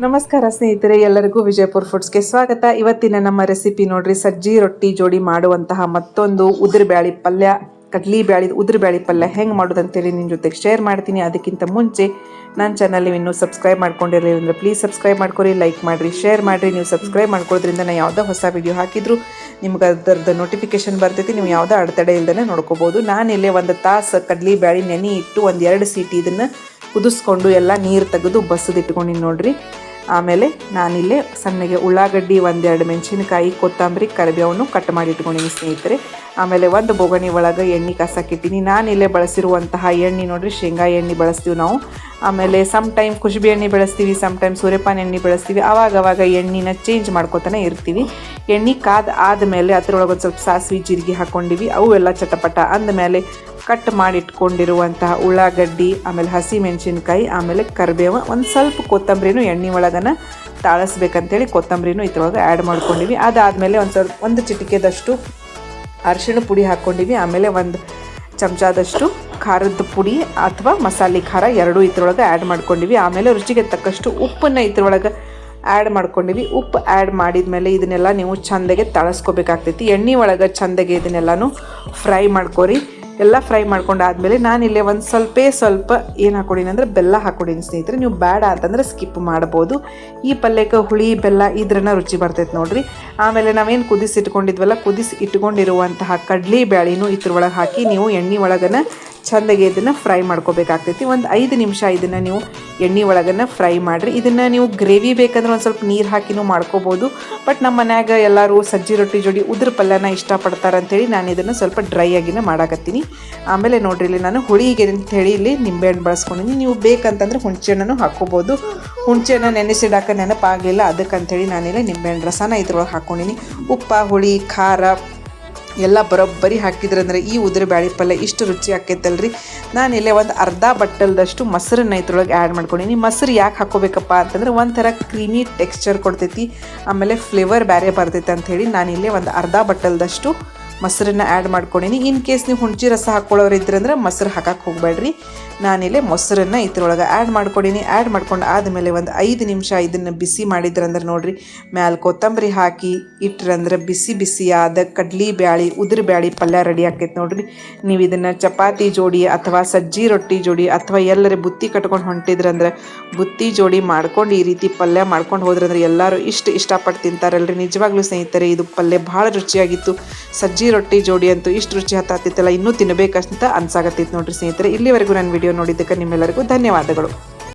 ನಮಸ್ಕಾರ ಸ್ನೇಹಿತರೆ, ಎಲ್ಲರಿಗೂ ವಿಜಯಪುರ ಫುಡ್ಸ್ಗೆ ಸ್ವಾಗತ. ಇವತ್ತಿನ ನಮ್ಮ ರೆಸಿಪಿ ನೋಡ್ರಿ, ಸಜ್ಜಿ ರೊಟ್ಟಿ ಜೋಡಿ ಮಾಡುವಂತಹ ಮತ್ತೊಂದು ಉದುರು ಬ್ಯಾಳಿ ಪಲ್ಯ, ಕಡ್ಲಿ ಬ್ಯಾಳಿ, ಉದುರು ಬ್ಯಾಳಿ ಪಲ್ಯ ಹೆಂಗೆ ಮಾಡೋದಂತೇಳಿ ನಿಮ್ಮ ಜೊತೆಗೆ ಶೇರ್ ಮಾಡ್ತೀನಿ. ಅದಕ್ಕಿಂತ ಮುಂಚೆ ನನ್ನ ಚಾನಲ್ ಇನ್ನೂ ಸಬ್ಸ್ಕ್ರೈಬ್ ಮಾಡ್ಕೊಂಡಿರಲಿಲ್ಲ ಅಂದರೆ ಪ್ಲೀಸ್ ಸಬ್ಸ್ಕ್ರೈಬ್ ಮಾಡ್ಕೊರಿ ಲೈಕ್ ಮಾಡಿರಿ ಶೇರ್ ಮಾಡಿರಿ. ನೀವು ಸಬ್ಸ್ಕ್ರೈಬ್ ಮಾಡ್ಕೊಳ್ಳೋದ್ರಿಂದ ನಾನು ಯಾವುದೋ ಹೊಸ ವಿಡಿಯೋ ಹಾಕಿದ್ರು ನಿಮ್ಗೆ ಅದರದ ನೋಟಿಫಿಕೇಶನ್ ಬರ್ತೈತಿ, ನೀವು ಯಾವುದೋ ಅಡೆತಡೆ ಇಲ್ದೇ ನೋಡ್ಕೋಬೋದು. ನಾನಿಲ್ಲೇ ಒಂದು ತಾಸು ಕಡ್ಲಿ ಬ್ಯಾಳಿ ನೆನೆ ಇಟ್ಟು ಒಂದು ಎರಡು ಸೀಟಿ ಇದನ್ನು ಕುದಿಸ್ಕೊಂಡು ಎಲ್ಲ ನೀರು ತೆಗೆದು ಬಸ್ಸದು ಇಟ್ಕೊಂಡಿನಿ ನೋಡ್ರಿ. ಆಮೇಲೆ ನಾನಿಲ್ಲೇ ಸಣ್ಣಗೆ ಉಳ್ಳಾಗಡ್ಡಿ ಒಂದೆರಡು ಮೆಣಸಿನಕಾಯಿ, ಕೊತ್ತಂಬರಿ ಕರಿಬೇವನ್ನು ಕಟ್ ಮಾಡಿ ಇಟ್ಕೊಂಡಿನಿ ಸ್ನೇಹಿತರೆ. ಆಮೇಲೆ ಒಂದು ಬೊಗಣಿ ಒಳಗೆ ಎಣ್ಣೆ ಕಸಕ್ಕಿಟ್ಟಿನಿ ನಾನಿಲ್ಲೇ ಬಳಸಿರುವಂತಹ ಎಣ್ಣೆ ನೋಡ್ರಿ, ಶೇಂಗಾ ಎಣ್ಣೆ ಬಳಸ್ತೀವಿ ನಾವು. ಆಮೇಲೆ ಸಮ್ ಟೈಮ್ ಕುಶುಬಿ ಎಣ್ಣೆ ಬೆಳೆಸ್ತೀವಿ ಸಮ್ ಟೈಮ್ ಸೂರ್ಯಪಾನ ಎಣ್ಣೆ ಬೆಳೆಸ್ತೀವಿ. ಅವಾಗ ಎಣ್ಣೆನ ಚೇಂಜ್ ಮಾಡ್ಕೋತಾನೆ ಇರ್ತೀವಿ. ಎಣ್ಣೆ ಕಾದ ಆದಮೇಲೆ ಅದರೊಳಗೆ ಒಂದು ಸ್ವಲ್ಪ ಸಾಸಿವೆ, ಜೀರಿಗೆ ಹಾಕ್ಕೊಂಡಿವಿ ಅವು ಎಲ್ಲ ಚಟಪಟ ಅಂದಮೇಲೆ ಕಟ್ ಮಾಡಿಟ್ಕೊಂಡಿರುವಂತಹ ಉಳ್ಳಾಗಡ್ಡಿ, ಆಮೇಲೆ ಹಸಿ ಮೆಣಸಿನ್ಕಾಯಿ ಆಮೇಲೆ ಕರಿಬೇವು, ಒಂದು ಸ್ವಲ್ಪ ಕೊತ್ತಂಬರಿನೂ ಎಣ್ಣೆ ಒಳಗನ ತಾಳಿಸ್ಬೇಕಂತೇಳಿ ಕೊತ್ತಂಬರಿನೂ ಇದ್ರೊಳಗೆ ಆ್ಯಡ್ ಮಾಡ್ಕೊಂಡಿವಿ. ಅದಾದಮೇಲೆ ಒಂದು ಸ್ವಲ್ಪ, ಒಂದು ಚಿಟಿಕೆದಷ್ಟು ಅರಿಶಿಣ ಪುಡಿ ಹಾಕ್ಕೊಂಡಿವಿ ಆಮೇಲೆ ಒಂದು ಚಮಚದಷ್ಟು ಖಾರದ ಪುಡಿ ಅಥವಾ ಮಸಾಲೆ ಖಾರ ಎರಡೂ ಇದ್ರೊಳಗೆ ಆ್ಯಡ್ ಮಾಡ್ಕೊಂಡಿವಿ. ಆಮೇಲೆ ರುಚಿಗೆ ತಕ್ಕಷ್ಟು ಉಪ್ಪನ್ನು ಇದ್ರೊಳಗೆ ಆ್ಯಡ್ ಮಾಡ್ಕೊಂಡಿವಿ. ಉಪ್ಪು ಆ್ಯಡ್ ಮಾಡಿದ ಮೇಲೆ ಇದನ್ನೆಲ್ಲ ನೀವು ಚಂದಗೆ ತಳಸ್ಕೋಬೇಕಾಗ್ತೈತಿ. ಎಣ್ಣೆ ಒಳಗೆ ಚಂದಗೆ ಇದನ್ನೆಲ್ಲನೂ ಫ್ರೈ ಮಾಡ್ಕೊರಿ. ಎಲ್ಲ ಫ್ರೈ ಮಾಡ್ಕೊಂಡು ನಾನು ನಾನಿಲ್ಲೇ ಒಂದು ಸ್ವಲ್ಪ ಸ್ವಲ್ಪ ಏನು ಹಾಕೊಡೀನಿ ಅಂದರೆ ಬೆಲ್ಲ ಹಾಕೊಡೀನಿ ಸ್ನೇಹಿತರೆ. ನೀವು ಬೇಡ ಅಂತಂದ್ರೆ ಸ್ಕಿಪ್ ಮಾಡ್ಬೋದು. ಈ ಪಲ್ಯಕ್ಕೆ ಹುಳಿ, ಬೆಲ್ಲ ಇದ್ರನ್ನ ರುಚಿ ಬರ್ತೈತೆ ನೋಡಿರಿ. ಆಮೇಲೆ ನಾವೇನು ಕುದಿಸಿ ಇಟ್ಕೊಂಡಿದ್ವಲ್ಲ, ಕುದಿಸಿ ಇಟ್ಕೊಂಡಿರುವಂತಹ ಕಡ್ಲಿ ಬ್ಯಾಳಿನೂ ಇದ್ರೊಳಗೆ ಹಾಕಿ ನೀವು ಎಣ್ಣೆ ಒಳಗನ ಚಂದಗೆ ಇದನ್ನು ಫ್ರೈ ಮಾಡ್ಕೋಬೇಕಾಗ್ತೈತಿ. ಒಂದು ಐದು ನಿಮಿಷ ಇದನ್ನು ನೀವು ಎಣ್ಣೆ ಒಳಗನ್ನು ಫ್ರೈ ಮಾಡಿರಿ. ಇದನ್ನು ನೀವು ಗ್ರೇವಿ ಬೇಕಂದ್ರೆ ಒಂದು ಸ್ವಲ್ಪ ನೀರು ಹಾಕಿನೂ ಮಾಡ್ಕೋಬೋದು. ಬಟ್ ನಮ್ಮ ಮನ್ಯಾಗ ಎಲ್ಲರೂ ಸಜ್ಜಿ ರೊಟ್ಟಿ ಜೋಡಿ ಉದ್ರ ಪಲ್ಯನ ಇಷ್ಟಪಡ್ತಾರೆ ಅಂತೇಳಿ ನಾನು ಇದನ್ನು ಸ್ವಲ್ಪ ಡ್ರೈ ಆಗಿನ ಮಾಡಾಕತ್ತೀನಿ. ಆಮೇಲೆ ನೋಡಿರಿ ಇಲ್ಲಿ ನಾನು ಹುಳಿಗೆ ಅಂತ ಹೇಳಿ ಇಲ್ಲಿ ನಿಂಬೆಹಣ್ಣು ಬಳಸ್ಕೊಂಡಿನಿ. ನೀವು ಬೇಕಂತಂದ್ರೆ ಹುಣಸೆಹಣ್ಣು ಹಾಕೋಬೋದು ಹುಣಸೆಹಣ್ಣು ನೆನೆಸಿಡಾಕ ನೆನಪಾಗಲಿಲ್ಲ. ನಾನು ನಾನಿಲ್ಲಿ ನಿಂಬೆಹಣ್ಣು ರಸನ ಇದ್ರೊಳಗೆ ಹಾಕ್ಕೊಂಡಿನಿ ಉಪ್ಪ, ಹುಳಿ, ಖಾರ ಎಲ್ಲ ಬರೋಬ್ಬರಿ ಹಾಕಿದ್ರಂದ್ರೆ ಈ ಉದುರೆ ಬ್ಯಾಳಿ ಪಲ್ಯ ಇಷ್ಟು ರುಚಿ ಆಕೈತಲ್ರಿ. ನಾನು ಇಲ್ಲೇ ಒಂದು ಅರ್ಧ ಬಟ್ಟಲ್ದಷ್ಟು ಮೊಸರನ್ನ ಇದ್ರೊಳಗೆ ಆ್ಯಡ್ ಮಾಡ್ಕೊಂಡಿನಿ. ಮೊಸರು ಯಾಕೆ ಹಾಕೋಬೇಕಪ್ಪ ಅಂತಂದ್ರೆ ಒಂಥರ ಕ್ರೀಮಿ ಟೆಕ್ಸ್ಚರ್ ಕೊಡ್ತೈತಿ. ಆಮೇಲೆ ಫ್ಲೇವರ್ ಬೇರೆ ಬರ್ತೈತೆ ಅಂಥೇಳಿ ನಾನು ಇಲ್ಲೇ ಒಂದು ಅರ್ಧ ಬಟ್ಟಲ್ದಷ್ಟು ಮೊಸರನ್ನ ಆ್ಯಡ್ ಮಾಡ್ಕೊಂಡಿನಿ. ಇನ್ ಕೇಸ್ ನೀವು ಹುಣಚಿ ರಸ ಹಾಕ್ಕೊಳ್ಳೋರು ಇದ್ರಂದ್ರೆ ಮೊಸರು ಹಾಕಕ್ಕೆ ಹೋಗಬೇಡ್ರಿ. ನಾನಿಲ್ಲಿ ಮೊಸರನ್ನ ಇದ್ರೊಳಗೆ ಆ್ಯಡ್ ಮಾಡ್ಕೊಂಡಿನಿ. ಆ್ಯಡ್ ಮಾಡ್ಕೊಂಡು ಆದಮೇಲೆ ಒಂದು ಐದು ನಿಮಿಷ ಇದನ್ನು ಬಿಸಿ ಮಾಡಿದ್ರಂದ್ರೆ ನೋಡಿರಿ, ಮ್ಯಾಲ ಕೊತ್ತಂಬರಿ ಹಾಕಿ ಇಟ್ರಂದ್ರೆ ಬಿಸಿ ಬಿಸಿಯಾದ ಕಡ್ಲಿ ಬ್ಯಾಳಿ, ಉದುರು ಬ್ಯಾಳಿ ಪಲ್ಯ ರೆಡಿ ಆಕೈತೆ ನೋಡಿರಿ. ನೀವು ಇದನ್ನು ಚಪಾತಿ ಜೋಡಿ ಅಥವಾ ಸಜ್ಜಿ ರೊಟ್ಟಿ ಜೋಡಿ ಅಥವಾ ಎಲ್ಲರ ಬುತ್ತಿ ಕಟ್ಕೊಂಡು ಹೊಂಟಿದ್ರಂದ್ರೆ ಬುತ್ತಿ ಜೋಡಿ ಮಾಡ್ಕೊಂಡು ಈ ರೀತಿ ಪಲ್ಯ ಮಾಡ್ಕೊಂಡು ಹೋದ್ರಂದ್ರೆ ಎಲ್ಲರೂ ಇಷ್ಟು ಇಷ್ಟಪಟ್ಟು ತಿಂತಾರಲ್ರಿ. ನಿಜವಾಗ್ಲೂ ಸ್ನೇಹಿತರೆ, ಇದು ಪಲ್ಯ ಭಾಳ ರುಚಿಯಾಗಿತ್ತು. ಸಜ್ಜಿ ರೊಟ್ಟಿ ಜೋಡಿ ಅಂತೂ ಇಷ್ಟು ರುಚಿ ಹತ್ತಾತಿತ್ತಲ್ಲ ಇನ್ನೂ ತಿನ್ನಬೇಕಂತ ಅನ್ಸಾಗತ್ತಿತ್ತು ನೋಡ್ರಿ ಸ್ನೇಹಿತರೆ. ಇಲ್ಲಿವರೆಗೂ ನನ್ನ ವಿಡಿಯೋ ನೋಡಿದ್ದಕ್ಕೆ ನಿಮ್ಮೆಲ್ಲರಿಗೂ ಧನ್ಯವಾದಗಳು.